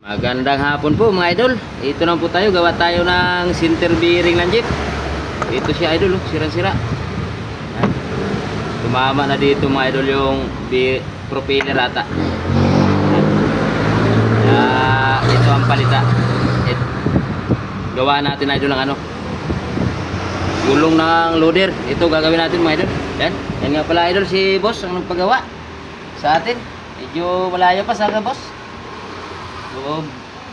Magandang hapon po mga idol. Ito na po tayo, gawa tayo ng center bearing ng jeep. Ito si idol, oh, sira-sira. Tumama na dito mga idol yung propeller ata. Kaya ito ang palita. It, gawa natin idol ng ano. Gulong ng loader. Ito gagawin natin mga idol. Yan. Yan nga pala idol si boss ang nagpagawa sa atin. Medyo malayo pa sa boss. Oo,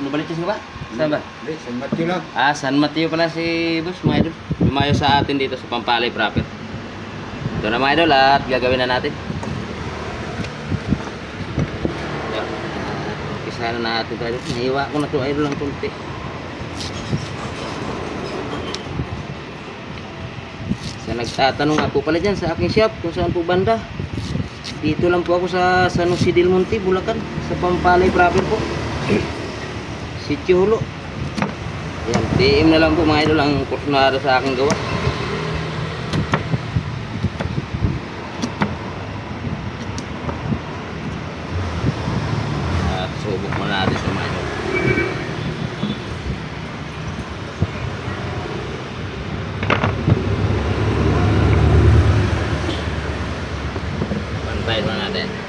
nabalitis ka ba? Saan ba? Hindi, San Matthew lang. Ah, San Mateo pala si Boss, mga idol. Lumayo sa atin dito sa Pampalay proper. Ito na mga idol at gagawin na natin. Ito. Isa na natin ito idol. Nahiwa ko na ito idol ng kunti. Sa nagtatanong ako pala dyan sa aking shop kung saan po banda. Dito lang po ako sa San Jose del Monte, Bulacan. Sa Pampalay proper po. Sitio Hulo. Yan, DM na lang po mga idol ang kursunada sa aking gawa. At subok mo natin sa mga idol. Pantayin mo natin.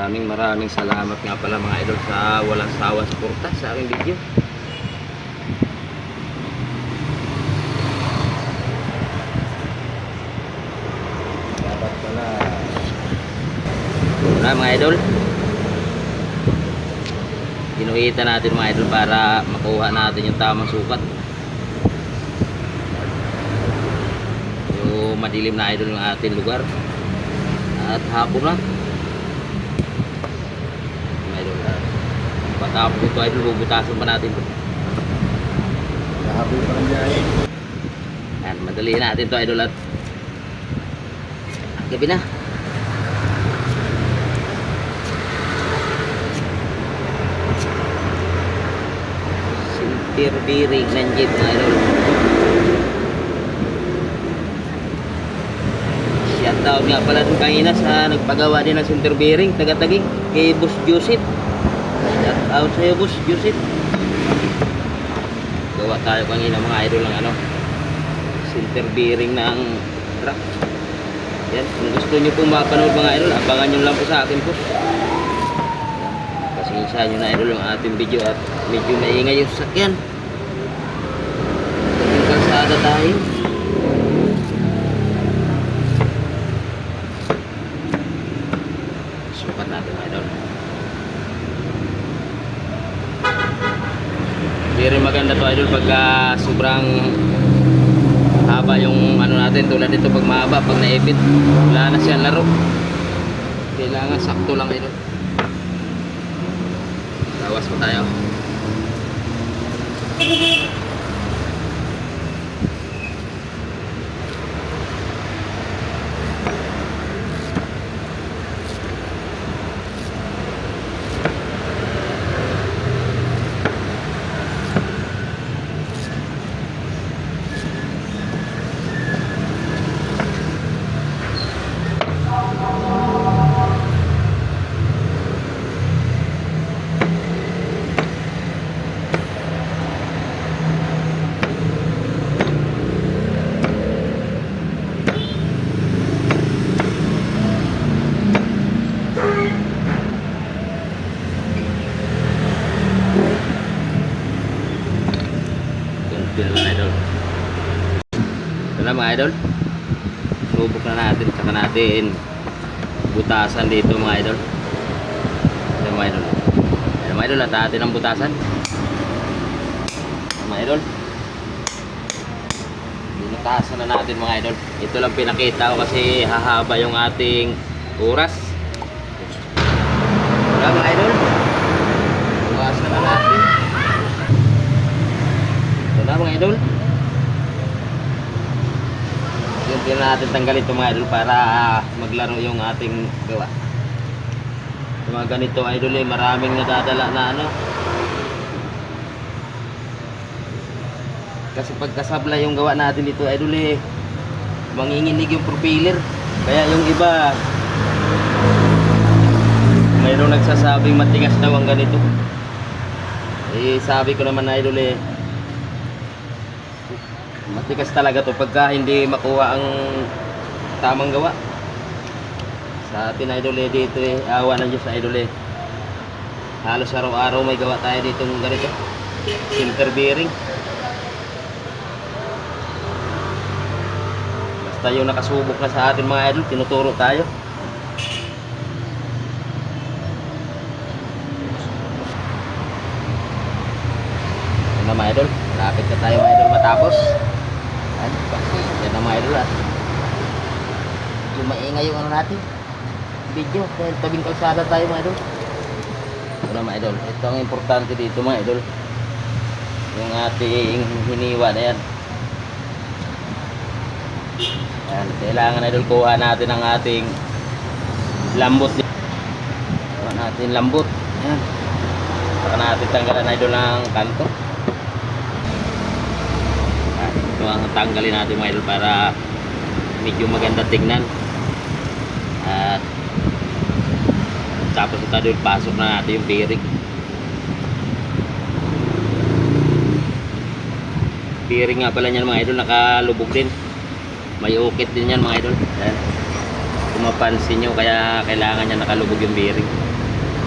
Maraming maraming salamat nga pala mga idol sa walang sawa suporta sa aking video. Dapat pala. Wala mga idol. Kinuhita natin mga idol para makuha natin yung tamang sukat. Yung madilim na idol yung ating lugar. At hapon na. Mga idol. ah, Patapos ito idol, bubutasan pa natin ito. Nahabi pa ng biyahe. Yan, madali natin ito idol at gabi na. Sintir bearing ng jeep mga idol. Shoutout nga pala dun kanina sa nagpagawa din ng center bearing, taga-tagig, kay Boss Joseph. Shoutout sa'yo Boss Joseph. Gawa tayo kanina mga idol ng ano, center bearing ng truck. Yan, kung gusto nyo pong mapanood mga idol, abangan nyo lang po sa akin po. Pasensya nyo na idol yung ating video at medyo maingay yung sasakyan. Yung kalsada tayo. Sukat natin mga idol. Rin maganda to idol pagka sobrang haba yung ano natin tulad dito pag mahaba pag naipit wala na siyang laro. Kailangan sakto lang ito lawas mo tayo na lang idol. Ito na mga idol. Subok na natin saka natin butasan dito mga idol. Ito mga idol. Ito mga idol at atin ang butasan. Mga idol. Binutasan na natin mga idol. Ito lang pinakita ko kasi hahaba yung ating oras. Wala mga idol bukasan na natin ito na mga idol yun din natin tanggalin ito mga idol para maglaro yung ating gawa yung mga ganito idol eh maraming nadadala na ano Kasi pagkasabla yung gawa natin dito, idol eh, manginginig yung propeller. Kaya yung iba, mayroong nagsasabing matigas daw ang ganito. Eh, sabi ko naman idol eh, matigas talaga to pagka hindi makuha ang tamang gawa. Sa atin idol eh, dito eh, awa ng Diyos idol eh. Halos araw-araw may gawa tayo dito ng ganito. Filter bearing. Basta yung nakasubok na sa atin mga idol, tinuturo tayo. Na mga idol, na tayo mga idol matapos. Yan, yan na mga idol ah. Yung maingay yung ano natin. Video, dahil tabing kalsada tayo mga idol. Ito na mga idol, ito ang importante dito mga idol. Yung ating hiniwa na. Yan, kailangan idol kuha natin ang ating lambot. Kuha natin lambot. Yan. Saka natin tanggalan idol ng kanto. Ito ang tanggalin natin mga idol para medyo maganda tignan. At tapos ito idol, pasok na natin yung bearing. Bearing nga pala niyan mga idol, nakalubog din. May ukit din yan mga idol. Yan. Kung mapansin nyo, kaya kailangan niya nakalubog yung bearing.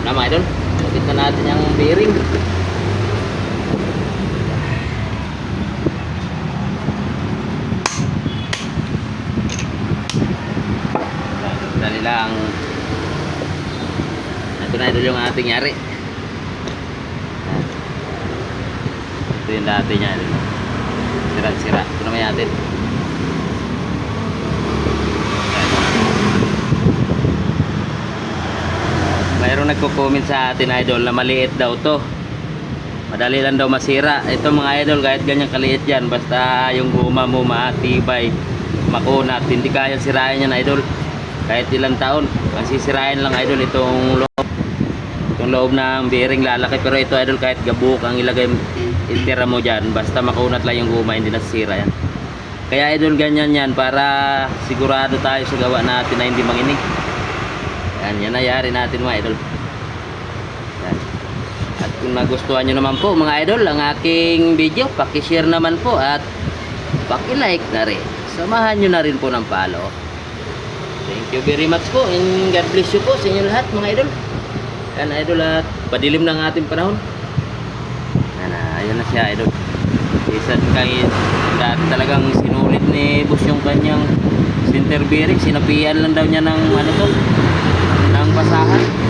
Na mga idol, ukit na natin yung bearing. Yan, Dali lang. Ito na yung ating yari. Ito yung dati niya. idol. Sira-sira. Ito naman natin. Mayroong nagko-comment sa atin idol na maliit daw to. Madali lang daw masira. Ito mga idol kahit ganyan kaliit yan basta yung guma mo matibay, makunat, hindi kaya sirain yan idol. Kahit ilang taon, ang sisirain lang idol itong loob. Itong loob ng bearing lalaki pero ito idol kahit gabuk ang ilagay itira mo dyan basta makunat lang yung guma hindi nasisira yan. Kaya idol ganyan yan para sigurado tayo sa gawa natin na hindi manginig. Yan, yan nangyari natin mga idol. Yan. At kung nagustuhan nyo naman po mga idol ang aking video, pakishare naman po at pakilike na rin. Samahan nyo na rin po ng follow. You very much po and God bless you po sa inyo lahat mga idol. Yan idol at padilim ng ating panahon. Yan na, ayan na siya idol. Isa kay dati talagang sinulit ni boss yung kanyang center bearing. Sinapian lang daw niya ng ano to, ng basahan.